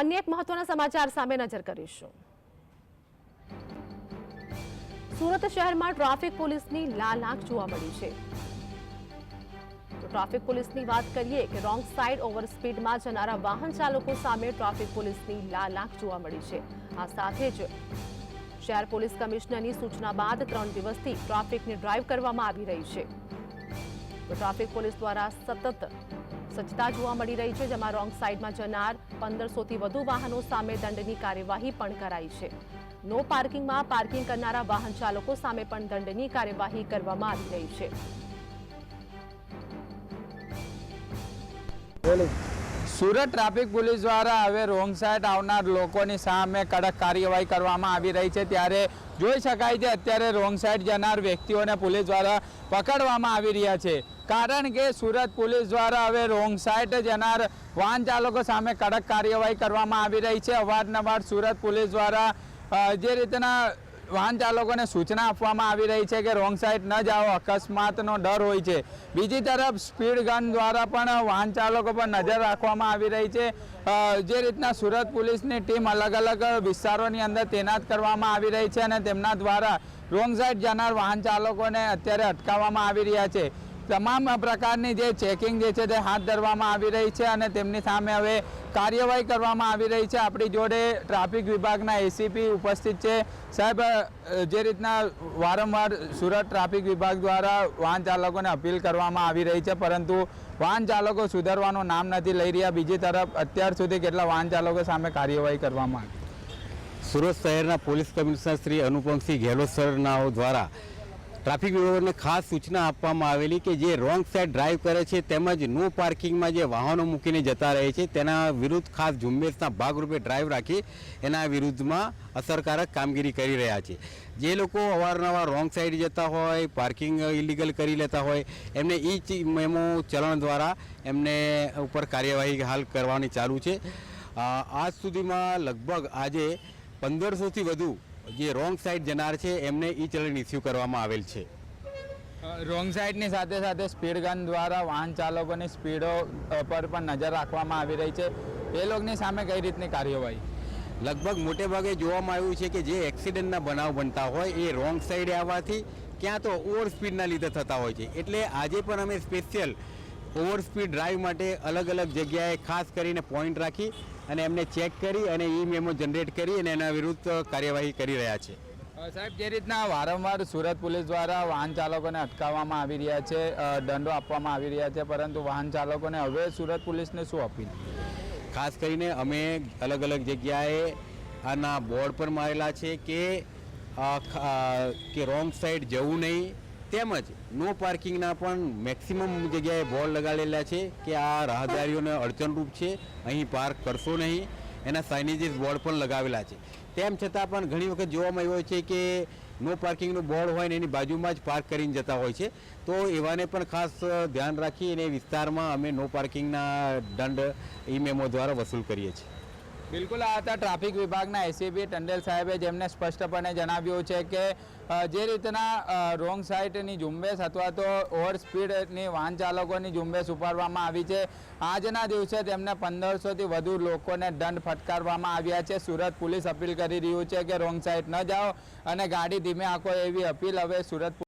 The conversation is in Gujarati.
અન્ય એક મહત્વના સમાચાર સામે નજર કરીશું. સુરત શહેરમાં ટ્રાફિક પોલીસની લાલાક જોવા મળી છે. તો ટ્રાફિક પોલીસની વાત કરીએ કે રોંગ સાઇડ ઓવર સ્પીડમાં જનારા વાહન ચાલકો સામે ટ્રાફિક પોલીસની લાલાક જોવા મળી છે. આ સાથે જ શહેર પોલીસ કમિશનરની સૂચના બાદ ત્રણ દિવસથી ટ્રાફિકની ડ્રાઈવ કરવામાં આવી રહી છે. તો ટ્રાફિક પોલીસ દ્વારા સતત સજ્જતા જોવા મળી રહી છે, જેમાં રોંગ સાઇડમાં જનાર પંદરસોથી વધુ વાહનો સામે દંડની કાર્યવાહી પણ કરાઈ છે. નો પાર્કિંગમાં પાર્કિંગ કરનારા વાહન ચાલકો સામે પણ દંડની કાર્યવાહી કરવામાં આવી રહી છે. સુરત ટ્રાફિક પોલીસ દ્વારા હવે રોંગ સાઈડ આવનાર લોકોની સામે કડક કાર્યવાહી કરવામાં આવી રહી છે. ત્યારે જોઈ શકાય છે, અત્યારે રોંગ સાઈડ જનાર વ્યક્તિઓને પોલીસ દ્વારા પકડવામાં આવી રહ્યા છે. કારણ કે સુરત પોલીસ દ્વારા હવે રોંગ સાઈડ જનાર વાહન ચાલકો સામે કડક કાર્યવાહી કરવામાં આવી રહી છે. અવારનવાર સુરત પોલીસ દ્વારા જે રીતના વાહન ચાલકોને સૂચના આપવામાં આવી રહી છે કે રોંગ સાઈડ ન જાઓ, અકસ્માતનો ડર હોય છે. બીજી તરફ સ્પીડ ગન દ્વારા પણ વાહન ચાલકો પર નજર રાખવામાં આવી રહી છે. જે રીતના સુરત પોલીસની ટીમ અલગ અલગ વિસ્તારોની અંદર તૈનાત કરવામાં આવી રહી છે અને તેમના દ્વારા રોંગ સાઈડ જનાર વાહન ચાલકોને અત્યારે અટકાવવામાં આવી રહ્યા છે. તમામ પ્રકારની જે ચેકિંગ જે છે તે હાથ ધરવામાં આવી રહી છે અને તેમની સામે હવે કાર્યવાહી કરવામાં આવી રહી છે. આપણી જોડે ટ્રાફિક વિભાગના એસીપી ઉપસ્થિત છે. સાહેબ જે રીતના વારંવાર સુરત ટ્રાફિક વિભાગ દ્વારા વાહન ચાલકોને અપીલ કરવામાં આવી રહી છે, પરંતુ વાહન ચાલકો સુધારવાનું નામ નથી લઈ રહ્યા. બીજી તરફ, અત્યાર સુધી કેટલા વાહન ચાલકો સામે કાર્યવાહી કરવામાં આવી? સુરત શહેરના પોલીસ કમિશનર શ્રી અનુપમસિંહ ગેહલોત સરનાઓ દ્વારા ટ્રાફિક વિભાગને ખાસ સૂચના આપવામાં આવેલી કે જે રોંગ સાઈડ ડ્રાઈવ કરે છે તેમજ નો પાર્કિંગમાં જે વાહનો મૂકીને જતા રહે છે, તેના વિરુદ્ધ ખાસ ઝુંબેશના ભાગરૂપે ડ્રાઈવ રાખી એના વિરુદ્ધમાં અસરકારક કામગીરી કરી રહ્યા છે. જે લોકો અવારનવાર રોંગ સાઈડ જતા હોય, પાર્કિંગ ઇલીગલ કરી લેતા હોય, એમને ઈ મેમો ચલણ દ્વારા એમને ઉપર કાર્યવાહી હાલ કરવાની ચાલુ છે. આજ સુધીમાં લગભગ આજે પંદરસોથી વધુ જે રોંગ સાઈડ જનાર છે એમને ઈ ચલણ ઇસ્યુ કરવામાં આવેલ છે. રોંગ સાઈડની સાથે સાથે સ્પીડ ગન દ્વારા વાહન ચાલકોની સ્પીડો પર પણ નજર રાખવામાં આવી રહી છે. એ લોકોની સામે કઈ રીતની કાર્યવાહી? લગભગ મોટે ભાગે જોવામાં આવ્યું છે કે જે એક્સિડન્ટના બનાવ બનતા હોય એ રોંગ સાઈડે આવવાથી ક્યાં તો ઓવર સ્પીડના લીધે થતા હોય છે. એટલે આજે પણ અમે સ્પેશિયલ ઓવર સ્પીડ ડ્રાઈવ માટે અલગ અલગ જગ્યાએ ખાસ કરીને પોઈન્ટ રાખી અને એમને ચેક કરી અને ઈ મેમો જનરેટ કરી અને એના વિરુદ્ધ કાર્યવાહી કરી રહ્યા છે. સાહેબ જે રીતના વારંવાર સુરત પોલીસ દ્વારા વાહન ચાલકોને અટકાવવામાં આવી રહ્યા છે દંડો આપવામાં આવી રહ્યા છે પરંતુ વાહન ચાલકોને હવે સુરત પોલીસને શું અપીલ? ખાસ કરીને અમે અલગ અલગ જગ્યાએ આના બોર્ડ પર મારેલા છે કે કે રોંગ સાઈડ જવું નહીં તેમજ નો પાર્કિંગના પણ મેક્સિમમ જગ્યાએ બોર્ડ લગાડેલા છે કે આ રાહદારીઓને અડચણરૂપ છે. અહીં પાર્ક કરશો નહીં. એના સાઇનેજીસ બોર્ડ પણ લગાવેલા છે. તેમ છતાં પણ ઘણી વખત જોવામાં આવ્યો છે કે નો પાર્કિંગનું બોર્ડ હોય ને એની બાજુમાં જ પાર્ક કરીને જતા હોય છે. તો એવાને પણ ખાસ ધ્યાન રાખી અને વિસ્તારમાં અમે નો પાર્કિંગના દંડ ઈ મેમો દ્વારા વસૂલ કરીએ છીએ. બિલકુલ, આ હતા ટ્રાફિક વિભાગના એસીપી ટંડેલ સાહેબે જેમને સ્પષ્ટપણે જણાવ્યું છે કે જે રીતના રોંગ સાઇડની ઝુંબેશ અથવા તો ઓવર સ્પીડની વાહન ચાલકોની ઝુંબેશ ઉપાડવામાં આવી છે. આજના દિવસે તેમને પંદરસોથી વધુ લોકોને દંડ ફટકારવામાં આવ્યા છે. સુરત પોલીસ અપીલ કરી રહ્યું છે કે રોંગ સાઇડ ન જાઓ અને ગાડી ધીમે આંકો એવી અપીલ હવે સુરત